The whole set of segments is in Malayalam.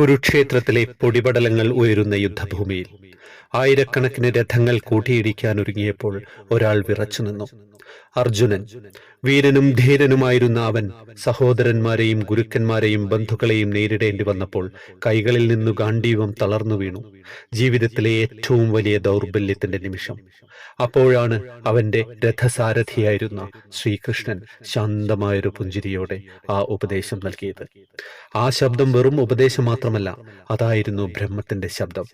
കുരുക്ഷേത്രത്തിലെ പൊടിപടലങ്ങൾ ഉയരുന്ന യുദ്ധഭൂമിയിൽ. ആയിരക്കണക്കിന് രഥങ്ങൾ കൂട്ടിയിടിക്കാൻ ഒരുങ്ങിയപ്പോൾ ഒരാൾ വിറച്ചു നിന്നു. അർജുനൻ വീരനും ധീരനുമായിരുന്ന അവൻ സഹോദരന്മാരെയും ഗുരുക്കന്മാരെയും ബന്ധുക്കളെയും നേരിടേണ്ടി വന്നപ്പോൾ കൈകളിൽ നിന്നു ഗാണ്ഡീവം തളർന്നു വീണു. ജീവിതത്തിലെ ഏറ്റവും വലിയ ദൗർബല്യത്തിന്റെ നിമിഷം. അപ്പോഴാണ് അവന്റെ രഥസാരഥിയായിരുന്ന ശ്രീകൃഷ്ണൻ ശാന്തമായൊരു പുഞ്ചിരിയോടെ ആ ഉപദേശം നൽകിയത്. ആ ശബ്ദം വെറും ഉപദേശം മാത്രമല്ല അതായിരുന്നു ബ്രഹ്മത്തിന്റെ ശബ്ദം.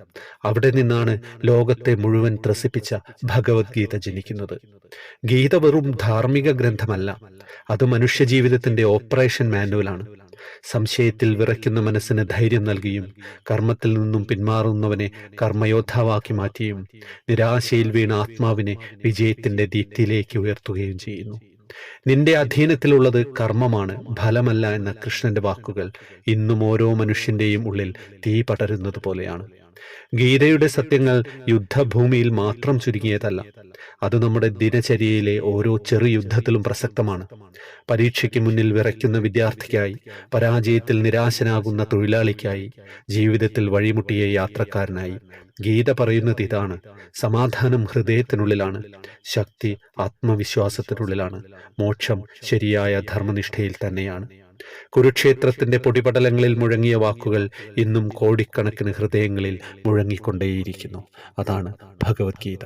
അവിടെ നിന്നാണ് ലോകത്തെ മുഴുവൻ ത്രസിപ്പിച്ച ഭഗവത്ഗീത ജനിക്കുന്നത്. ഗീത വെറും ധാർമ്മിക ഗ്രന്ഥമല്ല അത് മനുഷ്യജീവിതത്തിന്റെ ഓപ്പറേഷൻ മാനുവലാണ്. സംശയത്തിൽ വിറയ്ക്കുന്ന മനസ്സിന് ധൈര്യം നൽകിയും കർമ്മത്തിൽ നിന്നും പിന്മാറുന്നവനെ കർമ്മയോദ്ധാവാക്കി മാറ്റിയും നിരാശയിൽ വീണ ആത്മാവിനെ വിജയത്തിന്റെ ദീപ്തിയിലേക്ക് ഉയർത്തുകയും ചെയ്യുന്നു. നിന്റെ അധീനത്തിലുള്ളത് കർമ്മമാണ് ഫലമല്ല എന്ന കൃഷ്ണന്റെ വാക്കുകൾ ഇന്നും ഓരോ മനുഷ്യന്റെയും ഉള്ളിൽ തീ പടരുന്നത് പോലെയാണ്. ഗീതയുടെ സത്യങ്ങൾ യുദ്ധഭൂമിയിൽ മാത്രം ചുരുങ്ങിയതല്ല. അത് നമ്മുടെ ദിനചര്യയിലെ ഓരോ ചെറു യുദ്ധത്തിലും പ്രസക്തമാണ്. പരീക്ഷയ്ക്ക് മുന്നിൽ വിറയ്ക്കുന്ന വിദ്യാർത്ഥിക്കായി പരാജയത്തിൽ നിരാശനാകുന്ന തൊഴിലാളിക്കായി ജീവിതത്തിൽ വഴിമുട്ടിയ യാത്രക്കാരനായി ഗീത പറയുന്നത് ഇതാണ്. സമാധാനം ഹൃദയത്തിനുള്ളിലാണ് ശക്തി ആത്മവിശ്വാസത്തിനുള്ളിലാണ് മോക്ഷം ശരിയായ ധർമ്മനിഷ്ഠയിൽ തന്നെയാണ്. കുരുക്ഷേത്രത്തിന്റെ പൊടിപടലങ്ങളിൽ മുഴങ്ങിയ വാക്കുകൾ ഇന്നും കോടിക്കണക്കിന് ഹൃദയങ്ങളിൽ മുഴങ്ങിക്കൊണ്ടേയിരിക്കുന്നു. അതാണ് ഭഗവത്ഗീത.